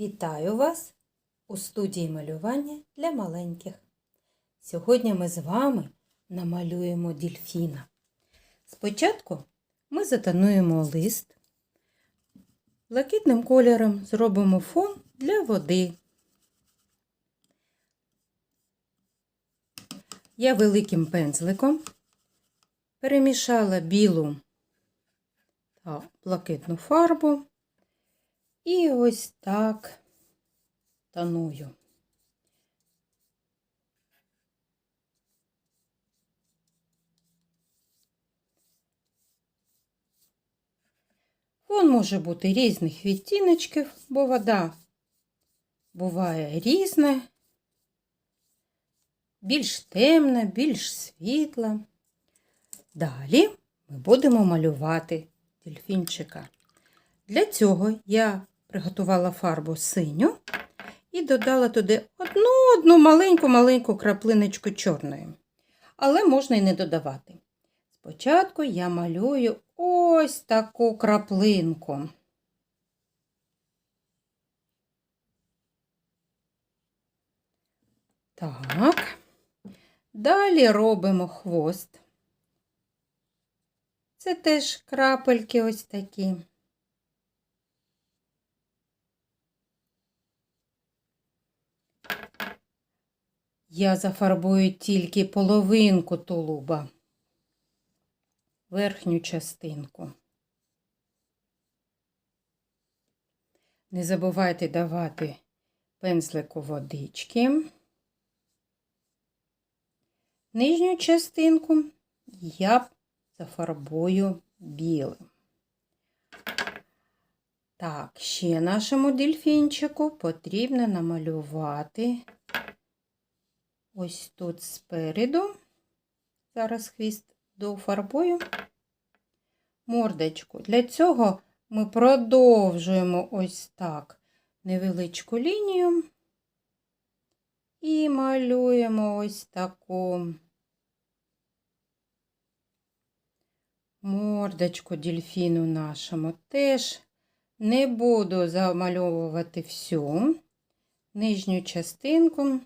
Вітаю вас у студії малювання для маленьких. Сьогодні ми з вами намалюємо дільфіна. Спочатку ми затонуємо лист. Блакитним кольором зробимо фон для води. Я великим пензликом перемішала білу та блакитну фарбу. І ось так тоную. Фон може бути різних відтіночків, бо вода буває різна, більш темна, більш світла. Далі ми будемо малювати дельфінчика. Для цього я приготувала фарбу синю і додала туди одну одну маленьку-маленьку краплиночку чорної. Але можна і не додавати. Спочатку я малюю ось таку краплинку. Так, далі робимо хвост. Це теж крапельки ось такі. Я зафарбую тільки половинку тулуба, верхню частинку. Не забувайте давати пензлику водички. Нижню частинку я зафарбую білим. Так, ще нашому дельфінчику потрібно намалювати ось тут спереду, зараз хвіст дофарбую мордочку. Для цього ми продовжуємо ось так невеличку лінію і малюємо ось таку мордочку дельфіну нашому. Теж не буду замальовувати всю нижню частинку.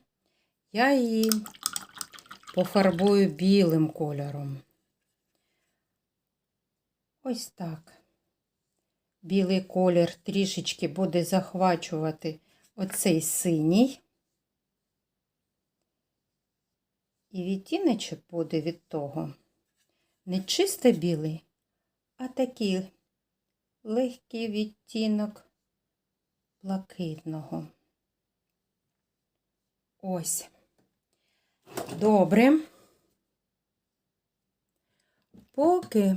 Я її пофарбую білим кольором. Ось так. Білий колір трішечки буде захвачувати оцей синій. І відтіночок буде від того не чисто білий, а такий легкий відтінок блакитного. Ось. Добре. Поки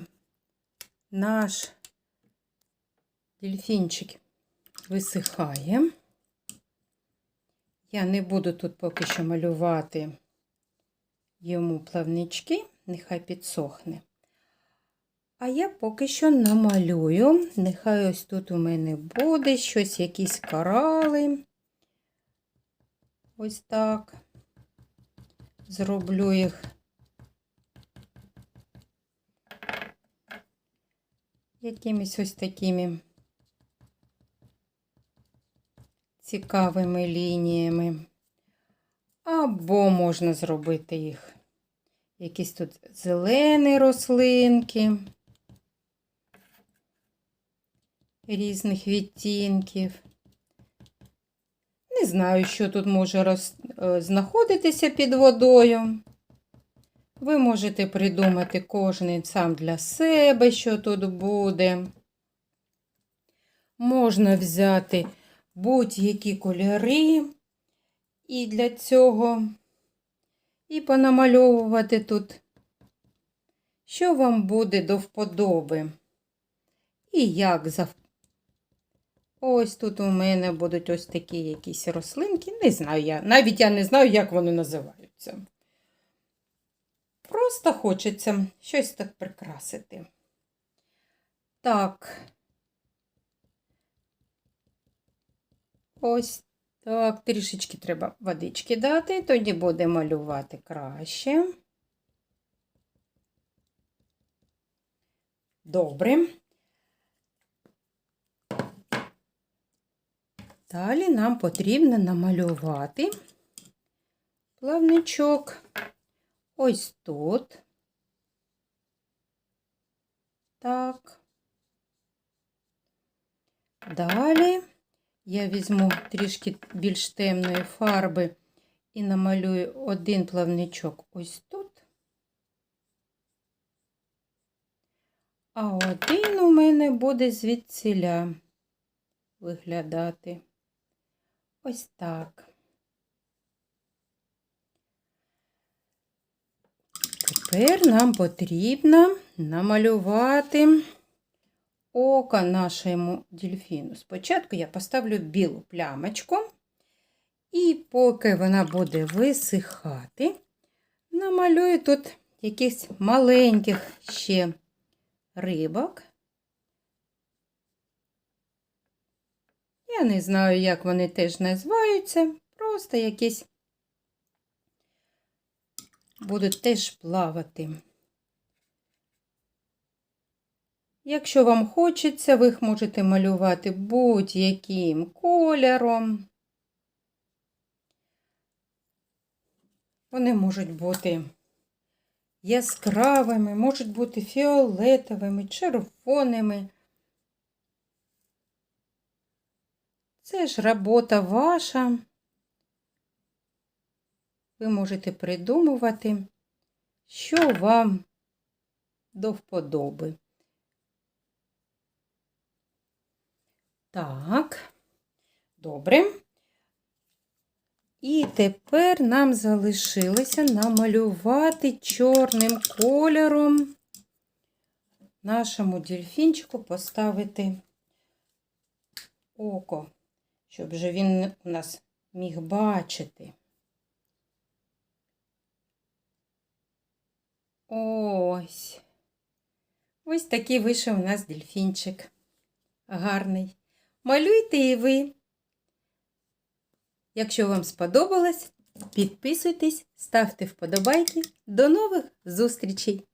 наш дельфінчик висихає, я не буду тут поки що малювати йому плавнички, нехай підсохне. А я поки що намалюю, нехай ось тут у мене буде щось, якісь корали. Ось так зроблю їх якимись ось такими цікавими лініями. Або можна зробити їх якісь тут зелені рослинки різних відтінків. Не знаю, що тут може роз... е, знаходитися під водою. Ви можете придумати кожен сам для себе, що тут буде. Можна взяти будь-які кольори і для цього і понамальовувати тут, що вам буде до вподоби. І як Ось тут у мене будуть ось такі якісь рослинки. Не знаю я. Навіть я не знаю, як вони називаються. Просто хочеться щось так прикрасити. Так. Ось так, трішечки треба водички дати, тоді буде малювати краще. Добре. Далі нам потрібно намалювати плавничок ось тут. Так. Далі я візьму трішки більш темної фарби і намалюю один плавничок ось тут. А один у мене буде звідсіля виглядати. Ось так. Тепер нам потрібно намалювати око нашому дельфіну. Спочатку я поставлю білу плямочку, і поки вона буде висихати, намалюю тут якихось маленьких ще рибок. Я не знаю, як вони теж називаються, просто якісь будуть теж плавати. Якщо вам хочеться, ви їх можете малювати будь-яким кольором. Вони можуть бути яскравими, можуть бути фіолетовими, червоними. Це ж робота ваша. Ви можете придумувати, що вам до вподоби. Так, добре. І тепер нам залишилося намалювати чорним кольором нашому дельфінчику поставити око, щоб же він у нас міг бачити. Ось. Ось такий вийшов у нас дельфінчик. Гарний. Малюйте і ви. Якщо вам сподобалось, підписуйтесь, ставте вподобайки. До нових зустрічей!